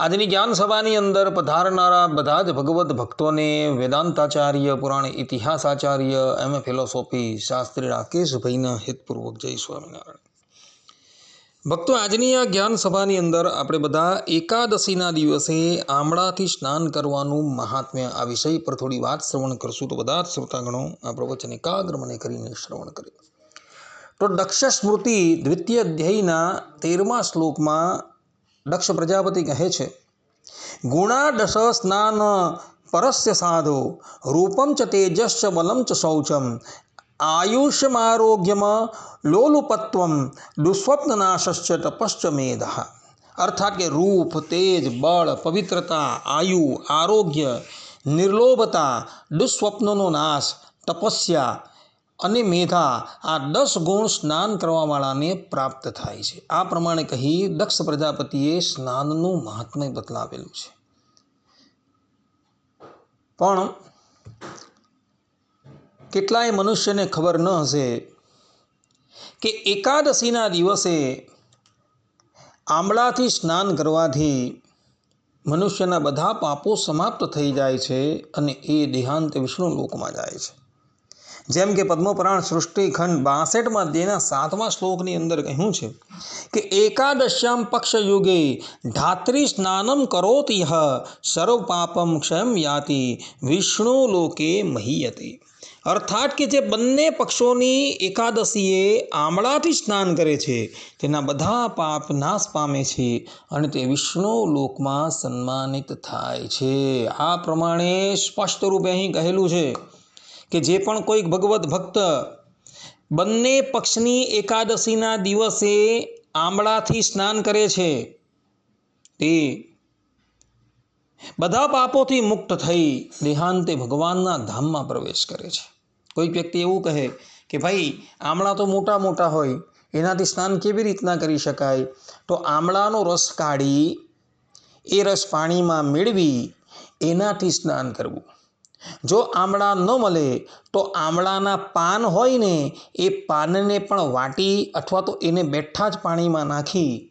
આજની જ્ઞાન સભાની અંદર પધારનારા બધા જ ભગવદ્ ભક્તોને વેદાંતાચાર્ય, પુરાણ ઇતિહાસાચાર્ય, એમ એ ફિલોસોફી શાસ્ત્રી રાકેશભાઈના હિતપૂર્વક જય સ્વામિનારાયણ. ભક્તો, આજની આ જ્ઞાન સભાની અંદર આપણે બધા એકાદશીના દિવસે આમળાથી સ્નાન કરવાનું મહાત્મ્ય આ વિષય પર થોડી વાત શ્રવણ કરશું તો બધા જ શ્રોતાગણો આ પ્રવચન એકાગ્ર મને કરીને શ્રવણ કરે તો દક્ષ સ્મૃતિ દ્વિતીય અધ્યાયના તેરમા શ્લોકમાં દક્ષ પ્રજાપતિ કહે છે ગુણાદશ સ્નાન પરસ્ય સાધો, રૂપમ ચ તેજશ્ચ બલમ ચ શૌચમ, આયુષ્યમારોગ્યમ લોલુપત્વમ, દુસ્વપ્નનાશશ્ચ તપશ્ચ મેધ. અર્થાત કે રૂપ, તેજ, બળ, પવિત્રતા, આયુ, આરોગ્ય, નિર્લોભતા, દુસ્વપ્નનો નાશ, તપસ્યા અને મેધા આ દસ ગુણ સ્નાન કરવાવાળાને પ્રાપ્ત થાય છે. આ પ્રમાણે કહી દક્ષ પ્રજાપતિએ સ્નાનનું મહાત્મ્ય બતલાવેલું છે. પણ કેટલાય મનુષ્યને ખબર ન હશે કે એકાદશીના દિવસે આંબળાથી સ્નાન કરવાથી મનુષ્યના બધા પાપો સમાપ્ત થઈ જાય છે અને એ દેહાંત વિષ્ણુ લોકમાં જાય છે. જેમ કે પદ્મપુરાણ સૃષ્ટિખંડ બાસઠમાં તેના સાતમા શ્લોકની અંદર કહ્યું છે કે એકાદશ્યામ પક્ષ યુગે ધાત્રી સ્નાનમ કરોત યહ સર્વ પાપમ ક્ષયમ યાતિ, વિષ્ણુ લોકે મહીયતે. અર્થાત કે જે બંને પક્ષોની એકાદશીએ આમળાથી સ્નાન કરે છે, તેના બધા પાપ નાશ પામે છે અને તે વિષ્ણુ લોકમાં સન્માનિત થાય છે. આ પ્રમાણે સ્પષ્ટ રૂપે અહીં કહેલું છે કે જે પણ કોઈક ભગવદ્ ભક્ત બંને પક્ષની એકાદશીના દિવસે આંબળાથી સ્નાન કરે છે, તે બધા પાપોથી મુક્ત થઈ દેહાંતે ભગવાનના ધામમાં પ્રવેશ કરે છે. કોઈક વ્યક્તિ એવું કહે કે ભાઈ આમળા તો મોટા મોટા હોય, એનાથી સ્નાન કેવી રીતના કરી શકાય? તો આમળાનો રસ કાઢી, એ રસ પાણીમાં મેળવી, એનાથી સ્નાન કરવું. જો આમળા ન મળે તો આમળાના પાન હોય ને, એ પાનને પણ વાટી અથવા તો એને બેઠા જ પાણીમાં નાખી.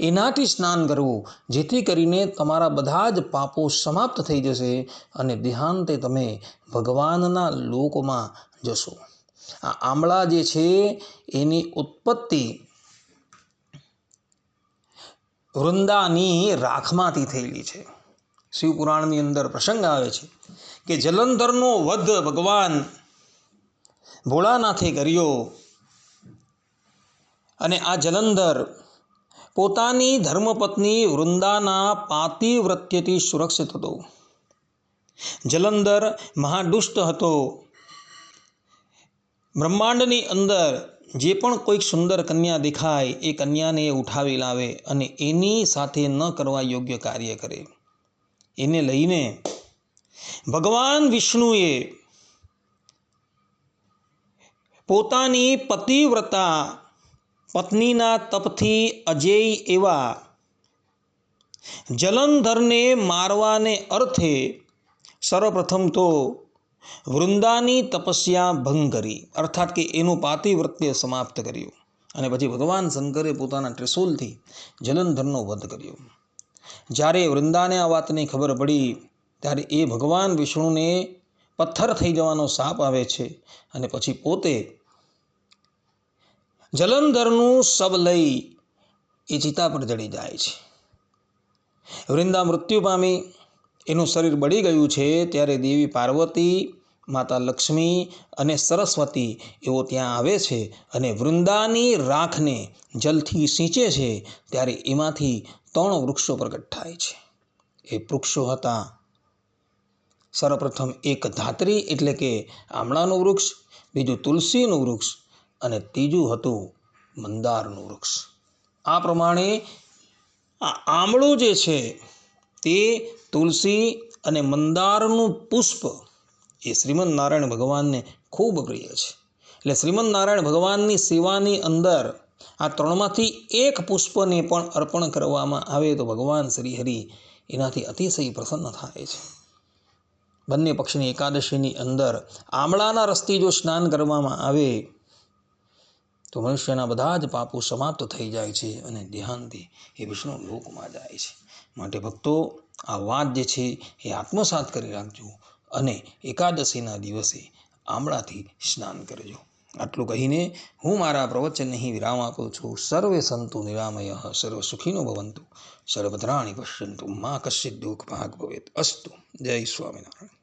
એનાથી સ્નાન કરવું, જેથી કરીને તમારા બધા જ પાપો સમાપ્ત થઈ જશે અને દેહાંતે તમે ભગવાનના લોકમાં જશો. આ આમળા જે છે, એની ઉત્પત્તિ વૃંદાની રાખમાંથી થયેલી છે. શિવપુરાણની અંદર પ્રસંગ આવે છે. કે જલંધરનો વધ ભગવાન ભોળાનાથે કર્યો. અને આ જલંધર પોતાની ધર્મપત્ની વૃંદાના પાતિવ્રત્યથી સુરક્ષિત હતો. જલંધર મહાદુષ્ટ હતો. બ્રહ્માંડની અંદર જે પણ કોઈક સુંદર કન્યા દેખાય, એ કન્યાને ઉઠાવી લાવે અને એની સાથે ન કરવા યોગ્ય કાર્ય કરે. એને લઈને ભગવાન વિષ્ણુએ પોતાની પતિવ્રતા પત્નીના તપથી અજેય એવા જલંધરને મારવાને અર્થે સર્વપ્રથમ તો વૃંદાની તપસ્યા ભંગ કરી. અર્થાત કે એનું પાતિવ્રત્ય સમાપ્ત કર્યું અને પછી ભગવાન શંકરે પોતાના ત્રિશુલથી જલંધરનો વધ કર્યો. જ્યારે વૃંદાને આ વાતની ખબર પડી ત્યારે એ ભગવાન વિષ્ણુને પથ્થર થઈ જવાનો સાપ આવે છે અને પછી પોતે જલંધરનું શબ લઈ એ ચિતા પર જડી જાય છે. વૃંદા મૃત્યુ પામી, એનું શરીર બળી ગયું છે ત્યારે દેવી પાર્વતી, માતા લક્ષ્મી અને સરસ્વતી એવો ત્યાં આવે છે અને વૃંદાની રાખને જલથી સિંચે છે ત્યારે એમાંથી ત્રણ વૃક્ષો પ્રગટ થાય છે. એ વૃક્ષો હતા સર્વપ્રથમ એક ધાત્રી એટલે કે આમળાનું વૃક્ષ, બીજું તુલસીનું વૃક્ષ અને ત્રીજું હતું મંદારનું વૃક્ષ. આ પ્રમાણે આ આમળું જે છે તે તુલસી અને મંદારનું પુષ્પ એ શ્રીમદ નારાયણ ભગવાનને ખૂબ પ્રિય છે. એટલે શ્રીમદ નારાયણ ભગવાનની સેવાની અંદર આ ત્રણમાંથી એક પુષ્પને પણ અર્પણ કરવામાં આવે તો ભગવાન શ્રીહરિ એનાથી અતિશય પ્રસન્ન થાય છે. બંને પક્ષની એકાદશીની અંદર આમળાના રસ્તે જો સ્નાન કરવામાં આવે, તો મનુષ્યના બધા જ પાપો સમાપ્ત થઈ જાય છે અને ધ્યાનથી એ વિષ્ણુ લોકમાં જાય છે. માટે ભક્તો, આ વાત જે છે એ આત્મસાત કરી રાખજો અને એકાદશીના દિવસે આમળાથી સ્નાન કરજો. આટલું કહીને હું મારા પ્રવચનને અહીં વિરામ આપું છું. સર્વે સંતુ નિરામય, સર્વ સુખીનો ભવંતુ. સર્વદ્રાણી પશ્યંતુ. મા કશ્ચિત દુઃખ ભાગ ભવેત. અસ્તુ. જય સ્વામિનારાયણ.